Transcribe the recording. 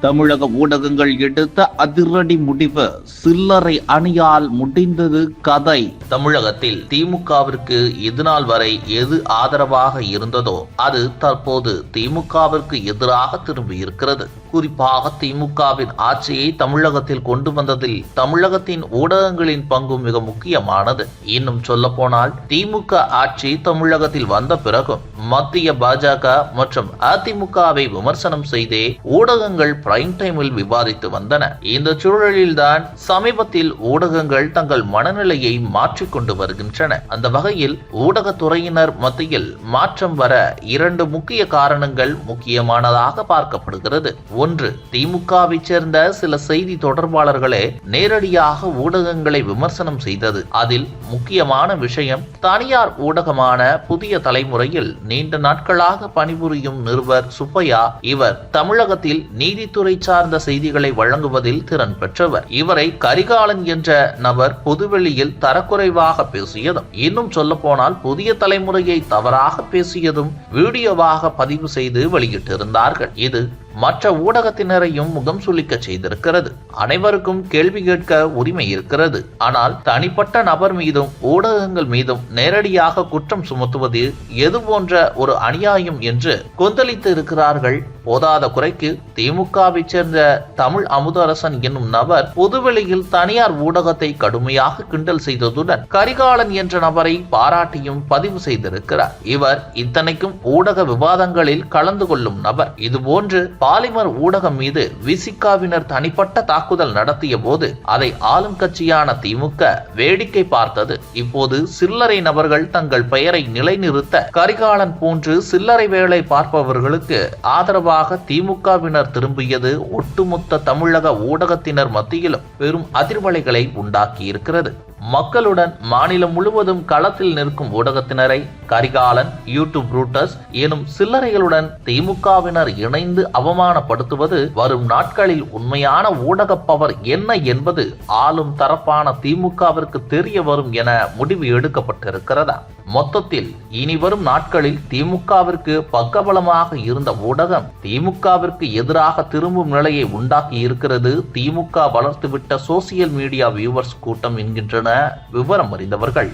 தமிழக ஊடகங்கள் எடுத்த அதிரடி முடிவு சில்லறை அணியால் முடிந்தது கதை. தமிழகத்தில் திமுகவிற்கு இதுநாள் வரை எது ஆதரவாக இருந்ததோ அது தற்போது திமுகவிற்கு எதிராக திரும்பி இருக்கிறது குறிப்பாக திமுகவின் ஆட்சியை தமிழகத்தில் கொண்டு வந்ததில் தமிழகத்தின் ஊடகங்களின் பங்கு மிக முக்கியமானது. இன்னும் சொல்ல போனால் திமுக ஆட்சி தமிழகத்தில் வந்த பிறகும் மத்திய பாஜக மற்றும் அதிமுகவை விமர்சனம் செய்தே ஊடகங்கள் பிரைம் டைமில் விவாதித்து வந்தன. இந்த சூழலில்தான் சமீபத்தில் ஊடகங்கள் தங்கள் மனநிலையை மாற்றிக்கொண்டு வருகின்றன. அந்த வகையில் ஊடகத்துறையினர் மத்தியில் மாற்றம் வர இரண்டு முக்கிய காரணங்கள் முக்கியமானதாக பார்க்கப்படுகிறது. ஒன்று திமுகவை சேர்ந்த சில செய்தி தொடர்பாளர்களே நேரடியாக ஊடகங்களை விமர்சனம் செய்தது. அதில் முக்கியமான விஷயம் தனியார் ஊடகமான புதிய தலைமுறையில் நீண்ட நாட்களாக பணிபுரியும் நிருபர் சுப்பையா இவர் தமிழகத்தில் நீதித்துறை சார்ந்த செய்திகளை வழங்குவதில் திறன் பெற்றவர். இவரை கரிகாலன் என்ற நபர் பொதுவெளியில் தரக்குறைவாக பேசியதும் இன்னும் சொல்ல போனால் புதிய தலைமுறையை தவறாக பேசியதும் வீடியோவாக பதிவு செய்து வெளியிட்டிருந்தார்கள். இது மற்ற ஊடகத்தினரையும் முகம் சுளிக்க செய்திருக்கிறது. அனைவருக்கும் கேள்வி கேட்க உரிமை இருக்கிறது. ஆனால் தனிப்பட்ட நபர் மீதும் ஊடகங்கள் மீதும் நேரடியாக குற்றம் சுமத்துவது எது போன்ற ஒரு அநியாயம் என்று கொந்தளித்து இருக்கிறார்கள். போதாத குறைக்கு திமுகவை சேர்ந்த தமிழ் அமுதரசன் என்னும் நபர் பொதுவெளியில் தனியார் ஊடகத்தை கடுமையாக கிண்டல் செய்ததுடன் கரிகாலன் என்ற நபரை பாராட்டியும் பதிவு செய்திருக்கிறார். இவர் இத்தனைக்கும் ஊடக விவாதங்களில் கலந்து கொள்ளும் நபர். இதுபோன்று பாலிமர் ஊடகம் மீது விசிகாவினர் தனிப்பட்ட தாக்குதல் நடத்திய போது அதை ஆளும் கட்சியான திமுக வேடிக்கை பார்த்தது. இப்போது சில்லறை நபர்கள் தங்கள் பெயரை நிலைநிறுத்த கரிகாலன் போன்று சில்லறை வேலை பார்ப்பவர்களுக்கு ஆதரவாக திமுகவினர் திரும்பியது ஒட்டுமொத்த தமிழக ஊடகத்தினர் மத்தியிலும் பெரும் அதிர்வலைகளை உண்டாக்கியிருக்கிறது. மக்களுடன் மாநிலம் முழுவதும் களத்தில் நிற்கும் ஊடகத்தினரை கரிகாலன் யூடியூப் ரூட்டர்ஸ் எனும் சில்லறைகளுடன் திமுகவினர் இணைந்து அவமானப்படுத்துவது வரும் நாட்களில் உண்மையான ஊடக பவர் என்ன என்பது ஆளும் தரப்பான திமுகவிற்கு தெரிய வரும் என முடிவு எடுக்கப்பட்டிருக்கிறதா? மொத்தத்தில் இனி வரும் நாட்களில் திமுகவிற்கு பக்கபலமாக இருந்த ஊடகம் திமுகவிற்கு எதிராக திரும்பும் நிலையை உண்டாக்கி இருக்கிறது திமுக வளர்த்துவிட்ட சோசியல் மீடியா வியூவர்ஸ் கூட்டம் என்கின்றன. விவரம் அறிந்தவர்கள்.